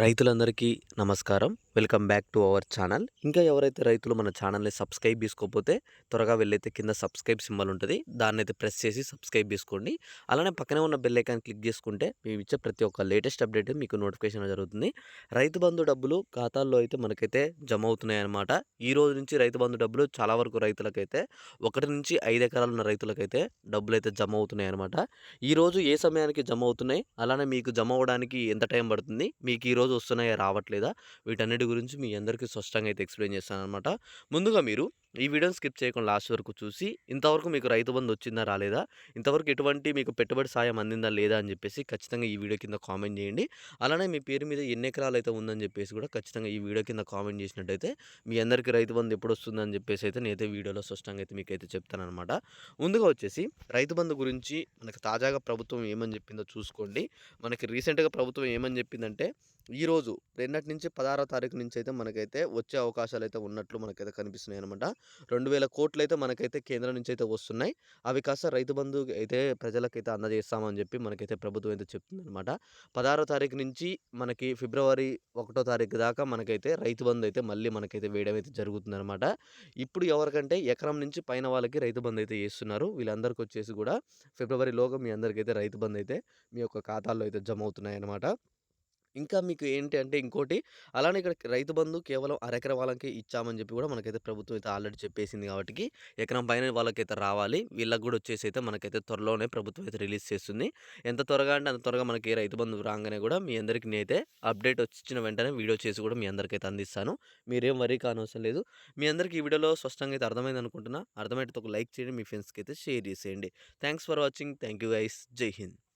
రైతులందరికీ నమస్కారం. Welcome back to our channel. ఇంకా ఎవరైతే రైతులు మన ఛానల్ని సబ్స్క్రైబ్ చేసుకోకపోతే త్వరగా వెళ్ళైతే కింద సబ్స్క్రైబ్ సింబల్ ఉంటుంది. దాన్ని అయితే ప్రెస్ చేసి సబ్స్క్రైబ్ చేసుకోండి. అలానే పక్కనే ఉన్న బెల్ ఐకాన్ క్లిక్ చేసుకుంటే మేము ఇచ్చే ప్రతి ఒక్క లేటెస్ట్ అప్డేట్ మీకు నోటిఫికేషన్ జరుగుతుంది. రైతు బంధు డబ్బులు ఖాతాల్లో అయితే మనకైతే జమ అవుతున్నాయి అనమాట ఈ రోజు నుంచి రైతు బంధు డబ్బులు చాలా వరకు రైతులకైతే ఒకటి నుంచి ఐదు ఎకరాలు ఉన్న రైతులకైతే డబ్బులు అయితే జమ అవుతున్నాయి అనమాట ఈరోజు ఏ సమయానికి జమ అవుతున్నాయి? అలానే మీకు జమ అవ్వడానికి ఎంత టైం పడుతుంది? మీకు ఈ రోజు వస్తున్నాయా రావట్లేదా? వీటన్నిటి గురించి మీ అందరికీ స్పష్టంగా అయితే ఎక్స్ప్లెయిన్ చేస్తాను అనమాట ముందుగా మీరు ఈ వీడియోని స్కిప్ చేయకుండా లాస్ట్ వరకు చూసి ఇంతవరకు మీకు రైతు బంధు వచ్చిందా రాలేదా? ఇంతవరకు ఎటువంటి మీకు పెట్టుబడి సాయం అందిందా లేదా అని చెప్పేసి ఖచ్చితంగా ఈ వీడియో కింద కామెంట్ చేయండి. అలానే మీ పేరు మీద ఎన్ని ఎకరాలు అయితే ఉందని చెప్పేసి కూడా ఖచ్చితంగా ఈ వీడియో కింద కామెంట్ చేసినట్టయితే మీ అందరికీ రైతు బంధు ఎప్పుడు వస్తుందని చెప్పేసి అయితే నేనైతే వీడియోలో స్పష్టంగా అయితే మీకు అయితే చెప్తాను అనమాట ముందుగా వచ్చేసి రైతు బంధు గురించి మనకు తాజాగా ప్రభుత్వం ఏమని చెప్పిందో చూసుకోండి. మనకి రీసెంట్గా ప్రభుత్వం ఏమని చెప్పిందంటే ఈరోజు రెండటి నుంచి పదహారో తారీఖు నుంచి అయితే మనకైతే వచ్చే అవకాశాలు అయితే ఉన్నట్లు మనకైతే కనిపిస్తున్నాయి అనమాట రెండు వేల కోట్లు అయితే మనకైతే కేంద్రం నుంచి అయితే వస్తున్నాయి. అవి కాస్త రైతు బంధు అయితే ప్రజలకైతే అందజేస్తామని చెప్పి మనకైతే ప్రభుత్వం అయితే చెప్తుంది అనమాట పదహారో తారీఖు నుంచి మనకి ఫిబ్రవరి ఒకటో తారీఖు దాకా మనకైతే రైతు బంధు అయితే మళ్ళీ మనకైతే వేయడం అయితే జరుగుతుంది అనమాట ఇప్పుడు ఎవరికంటే ఎకరం నుంచి పైన వాళ్ళకి రైతు బంధు అయితే చేస్తున్నారు. వీళ్ళందరికీ వచ్చేసి కూడా ఫిబ్రవరిలోగా మీ అందరికైతే రైతు బంధు అయితే మీ యొక్క ఖాతాల్లో అయితే జమ అవుతున్నాయి అనమాట ఇంకా మీకు ఏంటి అంటే ఇంకోటి అలానే ఇక్కడ రైతు బంధు కేవలం అరెకర వాళ్ళకి ఇచ్చామని చెప్పి కూడా మనకైతే ప్రభుత్వం అయితే ఆల్రెడీ చెప్పేసింది కాబట్టి ఎకరం పైన వాళ్ళకైతే రావాలి. వీళ్ళకి కూడా వచ్చేసి అయితే మనకైతే త్వరలోనే ప్రభుత్వం అయితే రిలీజ్ చేస్తుంది. ఎంత త్వరగా అంటే అంత త్వరగా మనకి రైతు బంధు రాగానే కూడా మీ అందరికీ నేనైతే అప్డేట్ వచ్చిన వెంటనే వీడియో చేసి కూడా మీ అందరికైతే అందిస్తాను. మీరేం వరీ కానవసరం లేదు. మీ అందరికీ ఈ వీడియోలో స్పష్టంగా అయితే అర్థమైంది అనుకుంటున్నా. అర్థమైతే ఒక లైక్ చేయండి మీ ఫ్రెండ్స్కి అయితే షేర్ చేసేయండి. Thanks for watching. Thank you guys. జై హింద్.